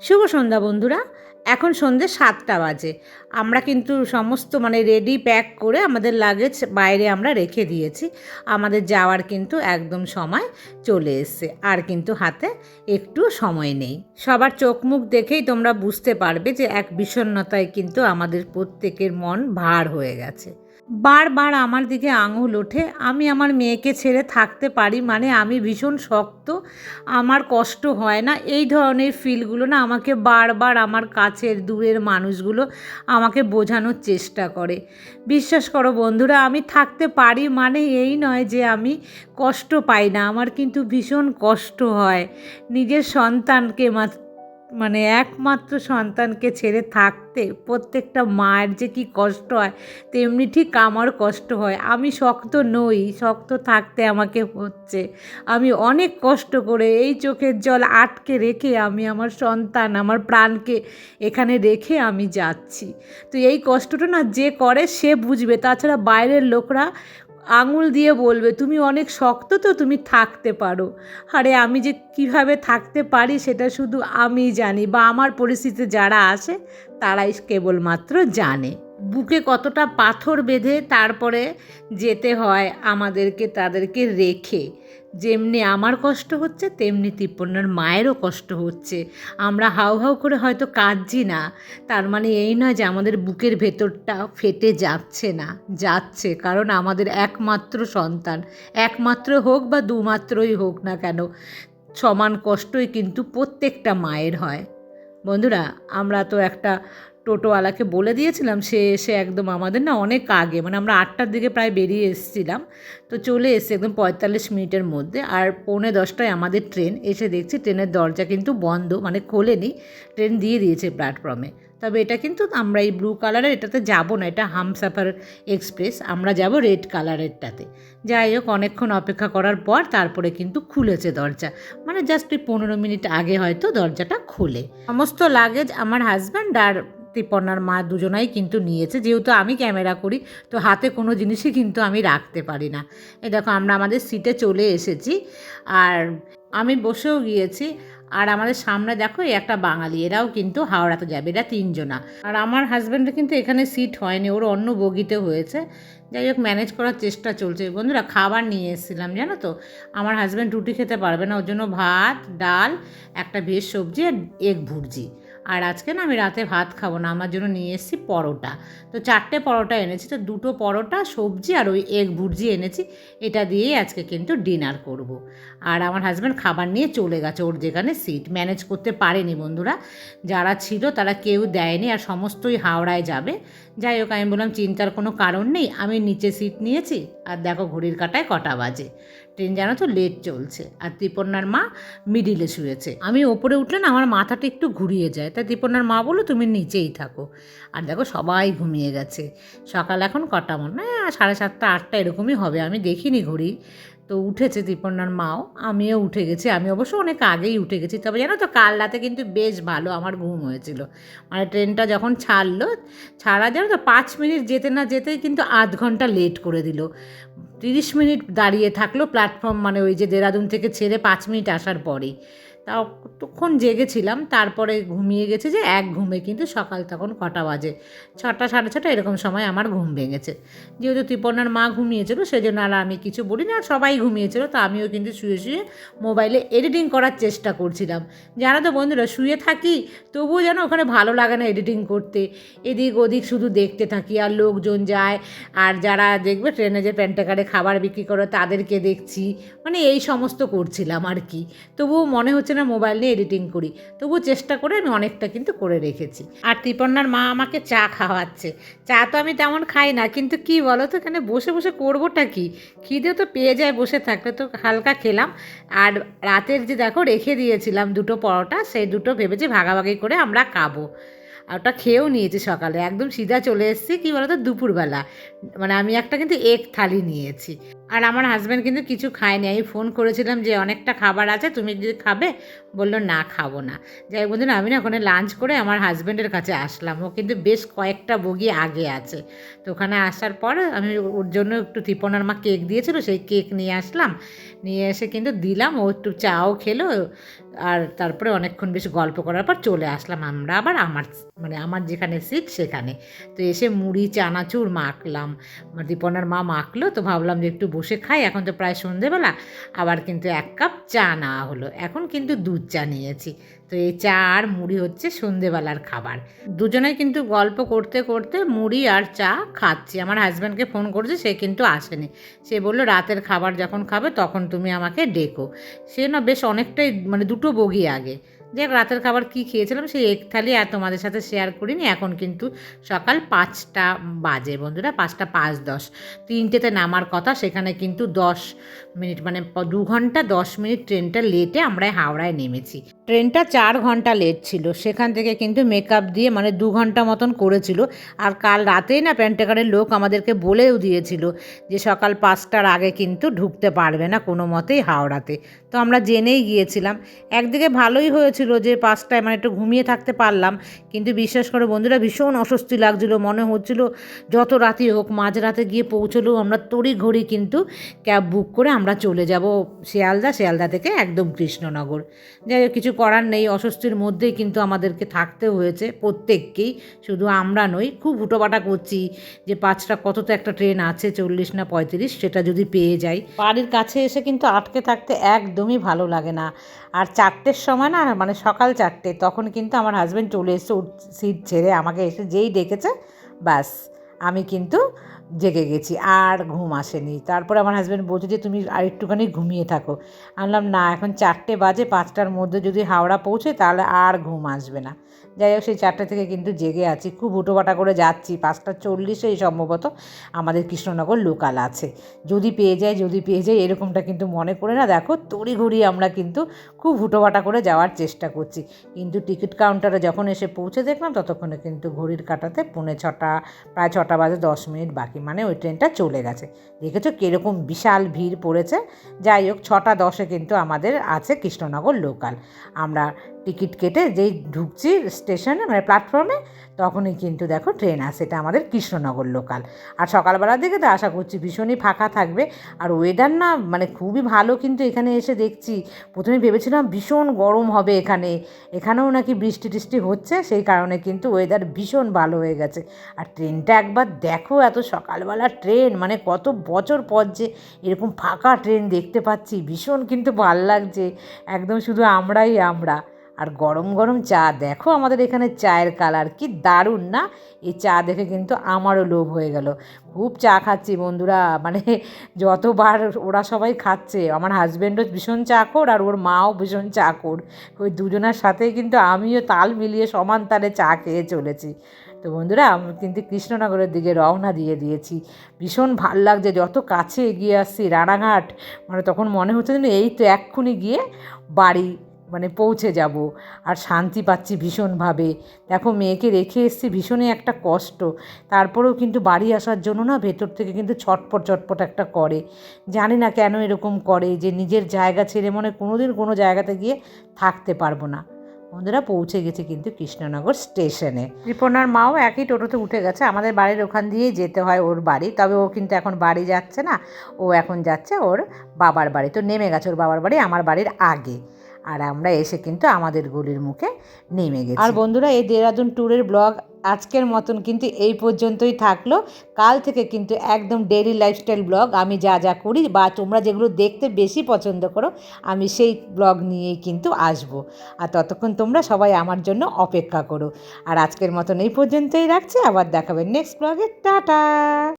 শুভ সন্ধ্যা বন্ধুরা। এখন সন্ধে সাতটা বাজে। আমরা কিন্তু সমস্ত মানে রেডি প্যাক করে আমাদের লাগেজ বাইরে আমরা রেখে দিয়েছি। আমাদের যাওয়ার কিন্তু একদম সময় চলে এসছে। আর কিন্তু হাতে একটু সময় নেই। সবার চোখ মুখ দেখেই তোমরা বুঝতে পারবে যে এক বিষণ্ণতায় কিন্তু আমাদের প্রত্যেকের মন ভার হয়ে গেছে। বারবার আমার দিকে আঙুল ওঠে। আমি আমার মেয়েকে ছেড়ে থাকতে পারি মানে আমি ভীষণ শক্ত, আমার কষ্ট হয় না। এই ধরনের ফিলগুলো না আমাকে বারবার আমার কাছের দূরের মানুষগুলো আমাকে বোঝানোর চেষ্টা করে। বিশ্বাস করো বন্ধুরা, আমি থাকতে পারি মানে এই নয় যে আমি কষ্ট পাই না, আমার কিন্তু ভীষণ কষ্ট হয়। নিজের সন্তানকে মা- মানে একমাত্র সন্তানকে ছেড়ে থাকতে প্রত্যেকটা মায়ের যে কি কষ্ট হয়, তেমনি ঠিক আমার কষ্ট হয়। আমি শক্ত নই, শক্ত থাকতে আমাকে হচ্ছে। আমি অনেক কষ্ট করে এই চোখের জল আটকে রেখে আমি আমার সন্তান, আমার প্রাণকে এখানে রেখে আমি যাচ্ছি। তো এই কষ্টটা না যে করে সে বুঝবে। তাছাড়া বাইরের লোকরা আঙুল দিয়ে বলবে, তুমি অনেক শক্ত তো, তুমি থাকতে পারো। আরে, আমি যে কীভাবে থাকতে পারি সেটা শুধু আমি জানি বা আমার পরিস্থিতিতে যারা আসে তারাই কেবলমাত্র জানে। বুকে কতটা পাথর বেঁধে তারপরে যেতে হয় আমাদেরকে, তাদেরকে রেখে। যেমনি আমার কষ্ট হচ্ছে, তেমনি তিপ্পন্নার মায়েরও কষ্ট হচ্ছে। আমরা হাউ হাউ করে হয়তো কাঁদছি না। তার মানে এই নয় যে আমাদের বুকের ভেতরটা ফেটে যাচ্ছে না, যাচ্ছে। কারণ আমাদের একমাত্র সন্তান। একমাত্র হোক বা দুমাত্রই হোক না কেন, সমান কষ্টই কিন্তু প্রত্যেকটা মায়ের হয়। বন্ধুরা, আমরা তো একটা টোটোওয়ালাকে বলে দিয়েছিলাম, সে এসে একদম আমাদের না অনেক আগে মানে আমরা আটটার দিকে প্রায় বেরিয়ে এসেছিলাম, তো চলে এসে একদম পঁয়তাল্লিশ মিনিটের মধ্যে, আর পৌনে দশটায় আমাদের ট্রেন এসে দেখছি ট্রেনের দরজা কিন্তু বন্ধ মানে খোলেনি, ট্রেন দিয়ে দিয়েছে প্ল্যাটফর্মে, তবে এটা কিন্তু আমরা এই ব্লু কালারের, এটাতে যাব না, এটা হামসাফার এক্সপ্রেস, আমরা যাব রেড কালারেরটাতে, যাই হোক, অনেকক্ষণ অপেক্ষা করার পর তারপরে কিন্তু খুলেছে দরজা মানে জাস্ট ওই পনেরো মিনিট আগে হয়তো দরজাটা খোলে, সমস্ত লাগেজ আমার হাজব্যান্ড আর তিপন্নার মা দুজনাই কিন্তু নিয়েছে। যেহেতু আমি ক্যামেরা করি, তো হাতে কোনো জিনিসই কিন্তু আমি রাখতে পারি না। এই দেখো, আমরা আমাদের সিটে চলে এসেছি। আর আমি বসেও গিয়েছি। আর আমাদের সামনে দেখো, এই একটা বাঙালি। এরাও কিন্তু হাওড়াতে যাবে। এরা তিনজনা। আর আমার হাজব্যান্ডের কিন্তু এখানে সিট হয়নি। ওর অন্য বগিতে হয়েছে। যাই হোক ম্যানেজ করার চেষ্টা চলছে। বন্ধুরা, খাবার নিয়ে এসেছিলাম, জানো তো? আমার হাজব্যান্ড রুটি খেতে পারবে না। ওর জন্য ভাত, ডাল, একটা ভেজ সবজি আর এগ ভুর্জি। আর আজকে না আমি রাতে ভাত খাব না, আমার জন্য নিয়ে এসেছি পরোটা। তো চারটে পরোটা এনেছি, তো দুটো পরোটা, সবজি আর ওই এগ ভুর্জি এনেছি, এটা দিয়েই আজকে কিন্তু ডিনার করব। আর আমার হাজব্যান্ড খাবার নিয়ে চলে গেছে ওর যেখানে সিট ম্যানেজ করতে পারেনি বন্ধুরা। যারা ছিল তারা কেউ দেয়নি আর সমস্তই হাওড়ায় যাবে। যাই হোক, আমি বললাম, চিন্তার কোনো কারণ নেই, আমি নিচে সিট নিয়েছি, আর দেখো ঘড়ির কাটায় কটা বাজে। ট্রেন জানো তো লেট চলছে, আর ত্রিপন্নার মা মিডিলে শুয়েছে। আমি ওপরে উঠলে না, আমার মাথাটা একটু ঘুরিয়ে যায়, তাই ত্রিপন্নার মা বলল, তুমি নিচেই থাকো। আর দেখো সবাই ঘুমিয়ে গেছে। সকাল এখন কটা মনে, হয়, সাড়ে সাতটা, আটটা এরকমই হবে, আমি দেখিনি ঘড়ি। তো উঠেছে দীপন্নার মাও, আমিও উঠে গেছি। আমি অবশ্য অনেক আগেই উঠে গেছি। তবে জানো তো, কাল রাতে কিন্তু বেশ ভালো আমার ঘুম হয়েছিল। মানে ট্রেনটা যখন ছাড়লো, ছাড়া জানো তো, পাঁচ মিনিট যেতে না যেতে কিন্তু আধ ঘণ্টা লেট করে দিল। তিরিশ মিনিট দাঁড়িয়ে থাকল প্ল্যাটফর্ম মানে ওই যে দেরাদুন থেকে ছেড়ে পাঁচ মিনিট আসার পরেই। তাও তখন জেগেছিলাম, তারপরে ঘুমিয়ে গেছে যে এক ঘুমে কিন্তু সকাল তখন কটা বাজে। ছটা, সাড়ে ছটা এরকম সময় আমার ঘুম ভেঙেছে। যেহেতু ত্রিপর্ণার মা ঘুমিয়েছিল, সেজন্য আর আমি কিছু বলি না সবাই ঘুমিয়েছিল, তো আমিও কিন্তু শুয়ে শুয়ে মোবাইলে এডিটিং করার চেষ্টা করছিলাম। জানো তো বন্ধুরা শুয়ে থাকি, তবুও যেন ওখানে ভালো লাগে না এডিটিং করতে। এদিক ওদিক শুধু দেখতে থাকি, আর লোকজন যায়, আর যারা দেখবে ট্রেনে যে প্যান্টাকারে খাবার বিক্রি করে, তাদেরকে দেখছি। মানে এই সমস্ত করছিলাম আর কি। তবুও মনে হচ্ছে না মোবাইল নিয়ে এডিটিং করি। তবুও চেষ্টা করে আমি অনেকটা কিন্তু করে রেখেছি। আর ত্রিপর্ণার মা আমাকে চা খাওয়াচ্ছে। চা তো আমি তেমন খাই না, কিন্তু কি বলো তো এখানে বসে বসে করবোটা কি? খিদে তো পেয়ে যায় বসে থাকলে তো হালকা খেলাম। আর রাতের যে দেখো রেখে দিয়েছিলাম দুটো পরোটা, সেই দুটো ভেবেছি ভাগাভাগি করে আমরা খাব। আর ওটা খেয়েও নিয়েছি সকালে। একদম সিধা চলে এসেছি, কী বলো তো দুপুরবেলা। মানে আমি একটা কিন্তু এক থালি নিয়েছি। আর আমার হাজব্যান্ড কিন্তু কিছু খায়নি। আমি ফোন করেছিলাম যে, অনেকটা খাবার আছে, তুমি যদি খাবে? বলল, না, খাব না। যাই হোক বন্ধুরা, আমি না ওখানে লাঞ্চ করে আমার হাজব্যান্ডের কাছে আসলাম। ও কিন্তু বেশ কয়েকটা বগি আগে আছে। তো ওখানে আসার পর আমি ওর জন্য একটু ত্রিপনার মা কেক দিয়েছিল, সেই কেক নিয়ে আসলাম। নিয়ে এসে কিন্তু দিলাম। ও একটু চাও খেলো আর তারপরে অনেকক্ষণ বেশ গল্প করার পর চলে আসলাম আমরা আবার আমার মানে আমার যেখানে সিট সেখানে। তো এসে মুড়ি, চানাচুর মাখলাম। দীপনার মা মাখলো, তো ভাবলাম যে একটু বসে খাই, এখন তো প্রায় সন্ধেবেলা। আবার কিন্তু এক কাপ চা নেওয়া হলো। এখন কিন্তু দুধ চা নিয়েছি। তো এই চা আর মুড়ি হচ্ছে সন্ধেবেলার খাবার। দুজনে কিন্তু গল্প করতে করতে মুড়ি আর চা খাচ্ছি। আমার হাজব্যান্ডকে ফোন করেছে, সে কিন্তু আসেনি। সে বলল, রাতের খাবার যখন খাবে, তখন তুমি আমাকে ডেকো। সে না বেশ অনেকটাই মানে দুটো বগি আগে। যে রাতের খাবার কি খেয়েছিলাম সেই এক থালি আর তোমাদের সাথে শেয়ার করিনি। এখন কিন্তু সকাল পাঁচটা বাজে বন্ধুরা, পাঁচটা পাঁচ দশ। তিনটেতে নামার কথা, সেখানে কিন্তু দশ মিনিট মানে দু ঘণ্টা দশ মিনিট ট্রেনটা লেটে আমরা হাওড়ায় নেমেছি। ট্রেনটা চার ঘণ্টা লেট ছিল। সেখান থেকে কিন্তু মেকআপ দিয়ে মানে দু ঘণ্টা মতন করেছিল। আর কাল রাতেই না প্যান্টেকারের লোক আমাদেরকে বলেও দিয়েছিল যে সকাল পাঁচটার আগে কিন্তু ঢুকতে পারবে না কোনো মতেই হাওড়াতে। তো আমরা জেনেই গিয়েছিলাম। একদিকে ভালোই হয়েছিল যে পাঁচটায় মানে একটু ঘুমিয়ে থাকতে পারলাম। কিন্তু বিশ্বাস করে বন্ধুরা ভীষণ অস্বস্তি লাগছিল, মনে হচ্ছিল যত রাতই হোক মাঝরাতে গিয়ে পৌঁছলেও আমরা তড়ি ঘড়ি কিন্তু ক্যাব বুক করে আমরা চলে যাব শিয়ালদা শিয়ালদা থেকে একদম কৃষ্ণনগর। যাই কিছু করার নেই, অস্বস্তির মধ্যেই কিন্তু আমাদেরকে থাকতে হয়েছে প্রত্যেককেই। শুধু আমরা নই, খুব হুটোপাটা করছি যে পাঁচটা, কত তো একটা ট্রেন আছে, চল্লিশ না পঁয়ত্রিশ, সেটা যদি পেয়ে যাই। বাড়ির কাছে এসে কিন্তু আটকে থাকতে একদমই ভালো লাগে না। আর চারটের সময় না মানে সকাল চারটে, তখন কিন্তু আমার হাজব্যান্ড চলে এসে সিট ছেড়ে আমাকে এসে যেই ডেকেছে, ব্যাস। আমি কিন্তু জেগে গেছি, আর ঘুম আসেনি। তারপর আমার হাজব্যান্ড বলছে যে, তুমি আর একটুখানি ঘুমিয়ে থাকো। আনলাম না, এখন চারটে বাজে, পাঁচটার মধ্যে যদি হাওড়া পৌঁছে, তাহলে আর ঘুম আসবে না। যাই হোক, সেই চারটে থেকে কিন্তু জেগে আছি। খুব হুটোপাটা করে যাচ্ছি। পাঁচটা চল্লিশেই সম্ভবত আমাদের কৃষ্ণনগর লোকাল আছে। যদি পেয়ে যায়, যদি পেয়ে যায়, এরকমটা কিন্তু মনে করে না। দেখো, তড়িঘড়ি আমরা কিন্তু খুব হুটোপাটা করে যাওয়ার চেষ্টা করছি। কিন্তু টিকিট কাউন্টারে যখন এসে পৌঁছে দেখলাম, ততক্ষণে কিন্তু ঘড়ির কাটাতে পৌনে ছটা, প্রায় ছটা বাজে, দশ মিনিট বাকি মানে ওই ট্রেনটা চলে গেছে। দেখেছ কীরকম বিশাল ভিড় পড়েছে? যাই হোক, ছটা দশে কিন্তু আমাদের আছে কৃষ্ণনগর লোকাল আমরা টিকিট কেটে যেই ঢুকছি স্টেশনে মানে প্ল্যাটফর্মে তখনই কিন্তু দেখো ট্রেন আসে। এটা আমাদের কৃষ্ণনগর লোকাল আর সকালবেলার দিকে তো আশা করছি ভীষণই ফাঁকা থাকবে। আর ওয়েদার না মানে খুবই ভালো কিন্তু এখানে এসে দেখছি, প্রথমে ভেবেছিলাম ভীষণ গরম হবে এখানে। এখানেও নাকি বৃষ্টি টিষ্টি হচ্ছে, সেই কারণে কিন্তু ওয়েদার ভীষণ ভালো হয়ে গেছে। আর ট্রেনটা একবার দেখো এত সকালবেলা ট্রেন মানে কত বছর পর যে এরকম ফাঁকা ট্রেন দেখতে পাচ্ছি, ভীষণ কিন্তু ভালো লাগছে। একদম শুধু আমরাই আমরা। আর গরম গরম চা, দেখো আমাদের এখানে চায়ের কালার, কি দারুণ না? এই চা দেখে কিন্তু আমারও লোভ হয়ে গেল। খুব চা খাচ্ছি বন্ধুরা মানে যতবার ওরা সবাই খাচ্ছে, আমার হাজব্যান্ডও ভীষণ চাকর আর ওর মাও ভীষণ চাকর। ওই দুজনের সাথে কিন্তু আমিও তাল মিলিয়ে সমান তালে চা খেয়ে চলেছি। তো বন্ধুরা, আমি কিন্তু কৃষ্ণনগরের দিকে রওনা দিয়ে দিয়েছি। ভীষণ ভালো লাগছে, যত কাছে এগিয়ে আসছি, রানাঘাট মানে তখন মনে হচ্ছে যেন এই তো এক্ষুনি গিয়ে বাড়ি মানে পৌঁছে যাব। আর শান্তি পাচ্ছি ভীষণভাবে। দেখো, মেয়েকে রেখে এসেছি ভীষণই একটা কষ্ট। তারপরেও কিন্তু বাড়ি আসার জন্য না ভেতর থেকে কিন্তু ছটপট ছটপট একটা করে। জানি না কেন এরকম করে যে নিজের জায়গা ছেড়ে মনে কোনো দিন কোনো জায়গাতে গিয়ে থাকতে পারব না। বন্ধুরা, পৌঁছে গেছে কিন্তু কৃষ্ণনগর স্টেশনে। রিপনার মাও একই টোটোতে উঠে গেছে। আমাদের বাড়ির ওখান দিয়েই যেতে হয় ওর বাড়ি। তবে ও কিন্তু এখন বাড়ি যাচ্ছে না। ও এখন যাচ্ছে ওর বাবার বাড়ি। তো নেমে গেছে ওর বাবার বাড়ি, আমার বাড়ির আগে। আর আমরা এসে কিন্তু আমাদের গলির মুখে নেমে গেছি। আর বন্ধুরা, এই দেরাদুন ট্যুরের ব্লগ আজকের মতন কিন্তু এই পর্যন্তই থাকল। কাল থেকে কিন্তু একদম ডেইলি লাইফস্টাইল ব্লগ। আমি যা যা করি বা তোমরা যেগুলো দেখতে বেশি পছন্দ করো, আমি সেই ব্লগ নিয়েই কিন্তু আসব। আর ততক্ষণ তোমরা সবাই আমার জন্য অপেক্ষা করো। আর আজকের মতন এই পর্যন্তই রাখছি। আবার দেখাবে নেক্সট ব্লগে। টাটা!